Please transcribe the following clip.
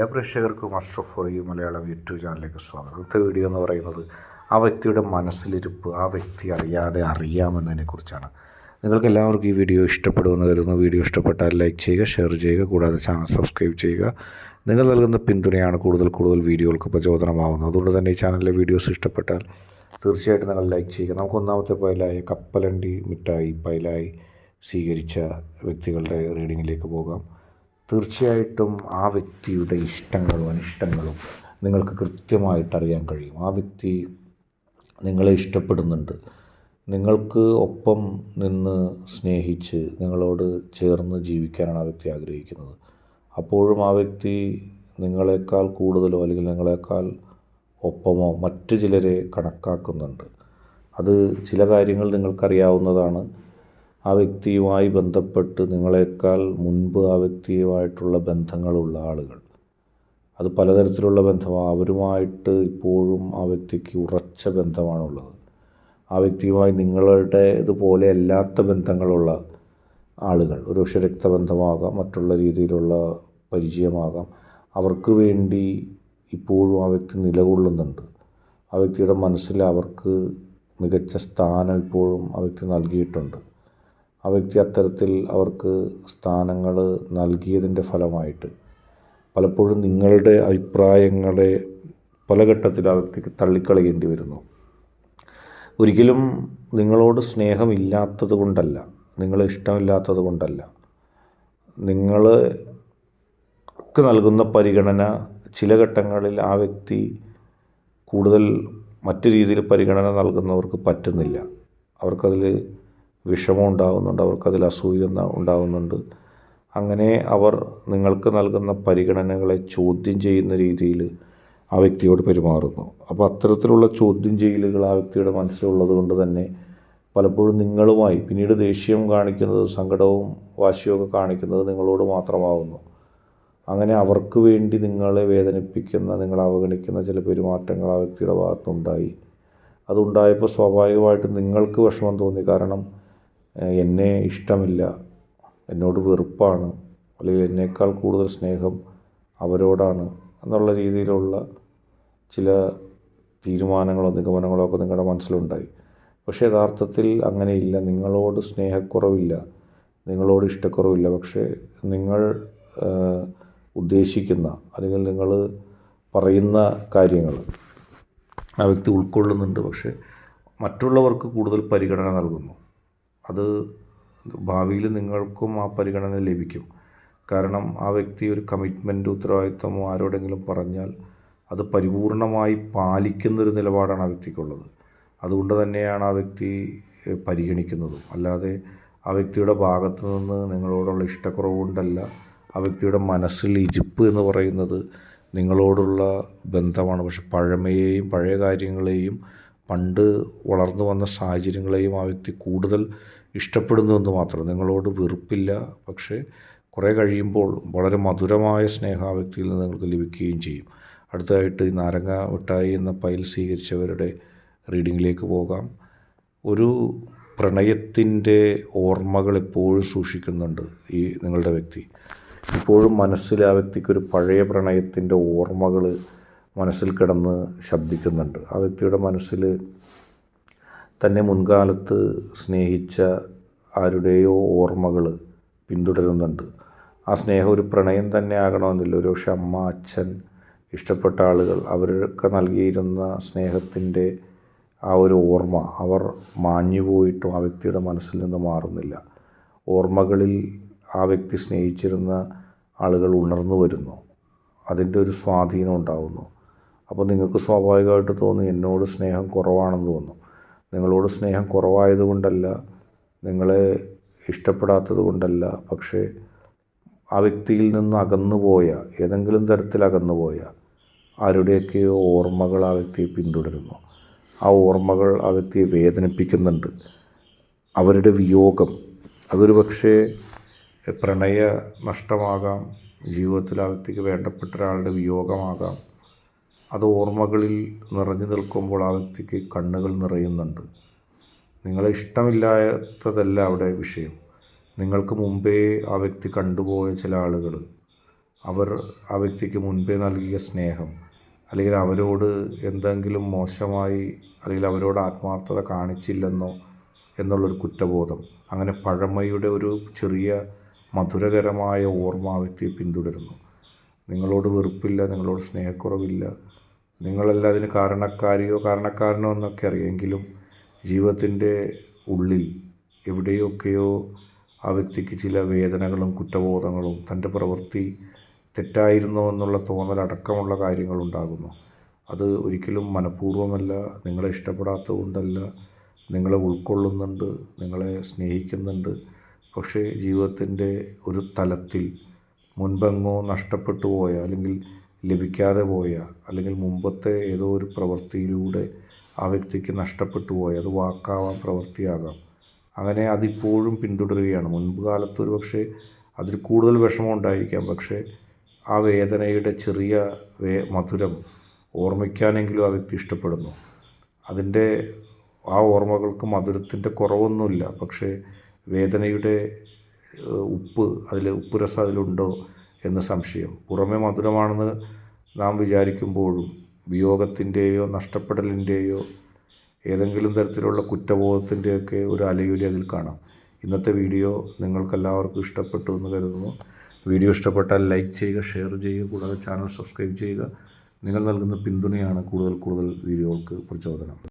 എല്ലാ പ്രേക്ഷകർക്കും master for you Malayalam YouTube ചാനലിലേക്ക് സ്വാഗതം. ഇന്നത്തെ വീഡിയോ എന്ന് പറയുന്നത് ആ വ്യക്തിയുടെ മനസ്സിലിരിപ്പ് ആ വ്യക്തി അറിയാതെ അറിയാമെന്നതിനെക്കുറിച്ചാണ്. നിങ്ങൾക്ക് എല്ലാവർക്കും ഈ വീഡിയോ ഇഷ്ടപ്പെടുമെന്ന് കരുതുന്നു. വീഡിയോ ഇഷ്ടപ്പെട്ടാൽ ലൈക്ക് ചെയ്യുക ഷെയർ ചെയ്യുക കൂടാതെ ചാനൽ സബ്സ്ക്രൈബ് ചെയ്യുക. നിങ്ങൾ നൽകുന്ന പിന്തുണയാണ് കൂടുതൽ കൂടുതൽ വീഡിയോകൾക്ക് പ്രചോദനമാവുന്നത്. അതുകൊണ്ട് തന്നെ ഈ ചാനലിലെ വീഡിയോസ് ഇഷ്ടപ്പെട്ടാൽ തീർച്ചയായിട്ടും നിങ്ങൾ ലൈക്ക് ചെയ്യുക. നമുക്ക് ഒന്നാമത്തെ പൈലായ കപ്പലണ്ടി മിഠായി പൈലായി സ്വീകരിച്ച വ്യക്തികളുടെ റീഡിങ്ങിലേക്ക് പോകാം. തീർച്ചയായിട്ടും ആ വ്യക്തിയുടെ ഇഷ്ടങ്ങളും അനിഷ്ടങ്ങളും നിങ്ങൾക്ക് കൃത്യമായിട്ട് അറിയാൻ കഴിയും. ആ വ്യക്തി നിങ്ങളെ ഇഷ്ടപ്പെടുന്നുണ്ട്. നിങ്ങൾക്ക് ഒപ്പം നിന്ന് സ്നേഹിച്ച് നിങ്ങളോട് ചേർന്ന് ജീവിക്കാനാണ് ആ വ്യക്തി ആഗ്രഹിക്കുന്നത്. അപ്പോഴും ആ വ്യക്തി നിങ്ങളെക്കാൾ കൂടുതലോ അല്ലെങ്കിൽ നിങ്ങളെക്കാൾ ഒപ്പമോ മറ്റ് ചിലരെ കണക്കാക്കുന്നുണ്ട്. അത് ചില കാര്യങ്ങൾ നിങ്ങൾക്കറിയാവുന്നതാണ്. ആ വ്യക്തിയുമായി ബന്ധപ്പെട്ട് നിങ്ങളെക്കാൾ മുൻപ് ആ വ്യക്തിയുമായിട്ടുള്ള ബന്ധങ്ങളുള്ള ആളുകൾ. അത് പലതരത്തിലുള്ള ബന്ധമാണ്. അവരുമായിട്ട് ഇപ്പോഴും ആ വ്യക്തിക്ക് ഉറച്ച ബന്ധമാണുള്ളത്. ആ വ്യക്തിയുമായി നിങ്ങളുടെ ഇതുപോലെ അല്ലാത്ത ബന്ധങ്ങളുള്ള ആളുകൾ ഒരുപക്ഷെ രക്തബന്ധമാകാം മറ്റുള്ള രീതിയിലുള്ള പരിചയമാകാം. അവർക്ക് വേണ്ടി ഇപ്പോഴും ആ വ്യക്തി നിലകൊള്ളുന്നുണ്ട്. ആ വ്യക്തിയുടെ മനസ്സിൽ അവർക്ക് മികച്ച സ്ഥാനം ഇപ്പോഴും ആ വ്യക്തി നൽകിയിട്ടുണ്ട്. ആ വ്യക്തി അത്തരത്തിൽ അവർക്ക് സ്ഥാനങ്ങൾ നൽകിയതിന്റെ ഫലമായിട്ട് പലപ്പോഴും നിങ്ങളുടെ അഭിപ്രായങ്ങളെ പല ഘട്ടത്തിൽ ആ വ്യക്തിക്ക് തള്ളിക്കളയേണ്ടി വരുന്നു. ഒരിക്കലും നിങ്ങളോട് സ്നേഹമില്ലാത്തത് കൊണ്ടല്ല നിങ്ങളെ ഇഷ്ടമില്ലാത്തത് കൊണ്ടല്ല. നിങ്ങൾക്ക് നൽകുന്ന പരിഗണന ചില ഘട്ടങ്ങളിൽ ആ വ്യക്തി കൂടുതൽ മറ്റു രീതിയിൽ പരിഗണന നൽകുന്നവർക്ക് പറ്റുന്നില്ല. അവർക്കതിൽ വിഷമം ഉണ്ടാകുന്നുണ്ട് അവർക്കതിൽ അസൂയ ഉണ്ടാകുന്നുണ്ട് അങ്ങനെ അവർ നിങ്ങൾക്ക് നൽകുന്ന പരിഗണനകളെ ചോദ്യം ചെയ്യുന്ന രീതിയിൽ ആ വ്യക്തിയോട് പെരുമാറുന്നു. അപ്പോൾ അത്തരത്തിലുള്ള ചോദ്യം ചെയ്യലുകൾ ആ വ്യക്തിയുടെ മനസ്സിലുള്ളത് കൊണ്ട് തന്നെ പലപ്പോഴും നിങ്ങളുമായി പിന്നീട് ദേഷ്യം കാണിക്കുന്നത് സങ്കടവും വാശിയൊക്കെ കാണിക്കുന്നത് നിങ്ങളോട് മാത്രമാവുന്നു. അങ്ങനെ അവർക്ക് വേണ്ടി നിങ്ങളെ വേദനിപ്പിക്കുന്ന നിങ്ങളെ അവഗണിക്കുന്ന ചില പെരുമാറ്റങ്ങൾ ആ വ്യക്തിയുടെ ഭാഗത്തുനിന്നുണ്ടായി അതുണ്ടായപ്പോൾ സ്വാഭാവികമായിട്ടും നിങ്ങൾക്ക് വിഷമം തോന്നി. കാരണം എന്നെ ഇഷ്ടമില്ല. എന്നോട് വെറുപ്പാണ്. അല്ലെങ്കിൽ എന്നേക്കാൾ കൂടുതൽ സ്നേഹം അവരോടാണ് എന്നുള്ള രീതിയിലുള്ള ചില തീരുമാനങ്ങളോ നിഗമനങ്ങളോ ഒക്കെ നിങ്ങളുടെ മനസ്സിലുണ്ടായി. പക്ഷേ യഥാർത്ഥത്തിൽ അങ്ങനെയില്ല. നിങ്ങളോട് സ്നേഹക്കുറവില്ല. നിങ്ങളോട് ഇഷ്ടക്കുറവില്ല. പക്ഷേ നിങ്ങൾ ഉദ്ദേശിക്കുന്ന അല്ലെങ്കിൽ നിങ്ങൾ പറയുന്ന കാര്യങ്ങൾ ആ വ്യക്തി ഉൾക്കൊള്ളുന്നുണ്ട്. പക്ഷേ മറ്റുള്ളവർക്ക് കൂടുതൽ പരിഗണന നൽകുന്നു. അത് ഭാവിയിൽ നിങ്ങൾക്കും ആ പരിഗണന ലഭിക്കും. കാരണം ആ വ്യക്തി ഒരു കമ്മിറ്റ്മെന്റ് ഉത്തരവാദിത്തമോ ആരോടെങ്കിലും പറഞ്ഞാൽ അത് പരിപൂർണമായി പാലിക്കുന്നൊരു നിലപാടാണ് ആ വ്യക്തിക്കുള്ളത്. അതുകൊണ്ട് തന്നെയാണ് ആ വ്യക്തി പരിഗണിക്കുന്നതും. അല്ലാതെ ആ വ്യക്തിയുടെ ഭാഗത്തു നിന്ന് നിങ്ങളോടുള്ള ഇഷ്ടക്കുറവ് കൊണ്ടല്ല ആ വ്യക്തിയുടെ മനസ്സിൽ ഇരിപ്പ് എന്ന് പറയുന്നത് നിങ്ങളോടുള്ള ബന്ധമാണ്. പക്ഷെ പഴമയെയും പഴയ കാര്യങ്ങളെയും പണ്ട് വളർന്നു വന്ന സാഹചര്യങ്ങളെയും ആ വ്യക്തി കൂടുതൽ ഇഷ്ടപ്പെടുന്നുവെന്ന് മാത്രം. നിങ്ങളോട് വെറുപ്പില്ല. പക്ഷേ കുറേ കഴിയുമ്പോൾ വളരെ മധുരമായ സ്നേഹം ആ വ്യക്തിയിൽ നിന്ന് നിങ്ങൾക്ക് ലഭിക്കുകയും ചെയ്യും. അടുത്തതായിട്ട് ഈ നാരങ്ങ മിഠായി എന്ന പൈൽ സ്വീകരിച്ചവരുടെ റീഡിങ്ങിലേക്ക് പോകാം. ഒരു പ്രണയത്തിന്റെ ഓർമ്മകൾ എപ്പോഴും സൂക്ഷിക്കുന്നുണ്ട് ഈ നിങ്ങളുടെ വ്യക്തി. ഇപ്പോഴും മനസ്സിൽ ആ വ്യക്തിക്കൊരു പഴയ പ്രണയത്തിന്റെ ഓർമ്മകൾ മനസ്സിൽ കിടന്ന് ശബ്ദിക്കുന്നുണ്ട്. ആ വ്യക്തിയുടെ മനസ്സിൽ തന്നെ മുൻകാലത്ത് സ്നേഹിച്ച ആരുടെയോ ഓർമ്മകൾ പിന്തുടരുന്നുണ്ട്. ആ സ്നേഹം ഒരു പ്രണയം തന്നെ ആകണമെന്നില്ല. ഒരു പക്ഷെ അമ്മ അച്ഛൻ ഇഷ്ടപ്പെട്ട ആളുകൾ അവരൊക്കെ നൽകിയിരുന്ന സ്നേഹത്തിന്റെ ആ ഒരു ഓർമ്മ അവർ മാഞ്ഞു പോയിട്ടും ആ വ്യക്തിയുടെ മനസ്സിൽ നിന്ന് മാറുന്നില്ല. ഓർമ്മകളിൽ ആ വ്യക്തി സ്നേഹിച്ചിരുന്ന ആളുകൾ ഉണർന്നു വരുന്നു. അതിന്റെ ഒരു സ്വാധീനം ഉണ്ടാകുന്നു അപ്പോൾ നിങ്ങൾക്ക് സ്വാഭാവികമായിട്ട് തോന്നി എന്നോട് സ്നേഹം കുറവാണെന്ന് തോന്നും നിങ്ങളോട് സ്നേഹം കുറവായതുകൊണ്ടല്ല നിങ്ങളെ ഇഷ്ടപ്പെടാത്തത് കൊണ്ടല്ല പക്ഷേ ആ വ്യക്തിയിൽ നിന്ന് അകന്നുപോയ ഏതെങ്കിലും തരത്തിൽ അകന്നുപോയ ആരുടെയൊക്കെയോ ഓർമ്മകൾ ആ വ്യക്തിയെ പിന്തുടരുന്നു. ആ ഓർമ്മകൾ ആ വ്യക്തിയെ വേദനിപ്പിക്കുന്നുണ്ട്. അവരുടെ വിയോഗം അതൊരു പക്ഷേ പ്രണയ നഷ്ടമാകാം ജീവിതത്തിൽ ആ വ്യക്തിക്ക് വേണ്ടപ്പെട്ട ഒരാളുടെ വിയോഗമാകാം. അത് ഓർമ്മകളിൽ നിറഞ്ഞു നിൽക്കുമ്പോൾ ആ വ്യക്തിക്ക് കണ്ണുകൾ നിറയുന്നുണ്ട്. നിങ്ങളെ ഇഷ്ടമില്ലാത്തതല്ല അവിടെ വിഷയം. നിങ്ങൾക്ക് മുമ്പേ ആ വ്യക്തി കണ്ടുപോയ ചില ആളുകൾ അവർ ആ വ്യക്തിക്ക് മുൻപേ നൽകിയ സ്നേഹം അല്ലെങ്കിൽ അവരോട് എന്തെങ്കിലും മോശമായി അല്ലെങ്കിൽ അവരോട് ആത്മാർത്ഥത കാണിച്ചില്ലെന്നോ എന്നുള്ളൊരു കുറ്റബോധം. അങ്ങനെ പഴമയുടെ ഒരു ചെറിയ മധുരകരമായ ഓർമ്മ ആ വ്യക്തിയെ പിന്തുടരുന്നു. നിങ്ങളോട് വെറുപ്പില്ല നിങ്ങളോട് സ്നേഹക്കുറവില്ല. നിങ്ങളല്ല അതിന് കാരണക്കാരിയോ കാരണക്കാരനോ എന്നൊക്കെ അറിയാമെങ്കിലും ജീവിതത്തിന്റെ ഉള്ളിൽ എവിടെയൊക്കെയോ ആ വ്യക്തിക്ക് ചില വേദനകളും കുറ്റബോധങ്ങളും തന്റെ പ്രവൃത്തി തെറ്റായിരുന്നോ എന്നുള്ള തോന്നലടക്കമുള്ള കാര്യങ്ങളുണ്ടാകുന്നു. അത് ഒരിക്കലും മനഃപൂർവമല്ല നിങ്ങളെ ഇഷ്ടപ്പെടാത്തത് കൊണ്ടല്ല നിങ്ങളെ ഉൾക്കൊള്ളുന്നുണ്ട് നിങ്ങളെ സ്നേഹിക്കുന്നുണ്ട്. പക്ഷേ ജീവിതത്തിന്റെ ഒരു തലത്തിൽ മുൻപെങ്ങോ നഷ്ടപ്പെട്ടു പോയ അല്ലെങ്കിൽ ലഭിക്കാതെ പോയ അല്ലെങ്കിൽ മുമ്പത്തെ ഏതോ ഒരു പ്രവൃത്തിയിലൂടെ ആ വ്യക്തിക്ക് നഷ്ടപ്പെട്ടു പോയ അത് വാക്കാവാം പ്രവൃത്തിയാകാം. അങ്ങനെ അതിപ്പോഴും പിന്തുടരുകയാണ്. മുൻപ് കാലത്ത് ഒരു പക്ഷേ അതിൽ കൂടുതൽ വിഷമം ഉണ്ടായിരിക്കാം. പക്ഷേ ആ വേദനയുടെ ചെറിയ വേ മധുരം ഓർമ്മിക്കാനെങ്കിലും ആ വ്യക്തി ഇഷ്ടപ്പെടുന്നു. അതിന്റെ ആ ഓർമ്മകൾക്ക് മധുരത്തിന്റെ കുറവൊന്നുമില്ല. പക്ഷേ വേദനയുടെ ഉപ്പ് അതിൽ ഉപ്പ് രസം അതിലുണ്ടോ എന്ന് സംശയം. പുറമെ മധുരമാണെന്ന് നാം വിചാരിക്കുമ്പോഴും വിയോഗത്തിന്റെയോ നഷ്ടപ്പെടലിന്റെയോ ഏതെങ്കിലും തരത്തിലുള്ള കുറ്റബോധത്തിന്റെയൊക്കെ ഒരു അലയൊലി അതിൽ കാണാം. ഇന്നത്തെ വീഡിയോ നിങ്ങൾക്കെല്ലാവർക്കും ഇഷ്ടപ്പെട്ടു എന്ന് കരുതുന്നു. വീഡിയോ ഇഷ്ടപ്പെട്ടാൽ ലൈക്ക് ചെയ്യുക ഷെയർ ചെയ്യുക കൂടാതെ ചാനൽ സബ്സ്ക്രൈബ് ചെയ്യുക. നിങ്ങൾ നൽകുന്ന പിന്തുണയാണ് കൂടുതൽ കൂടുതൽ വീഡിയോകൾക്ക് പ്രചോദനം.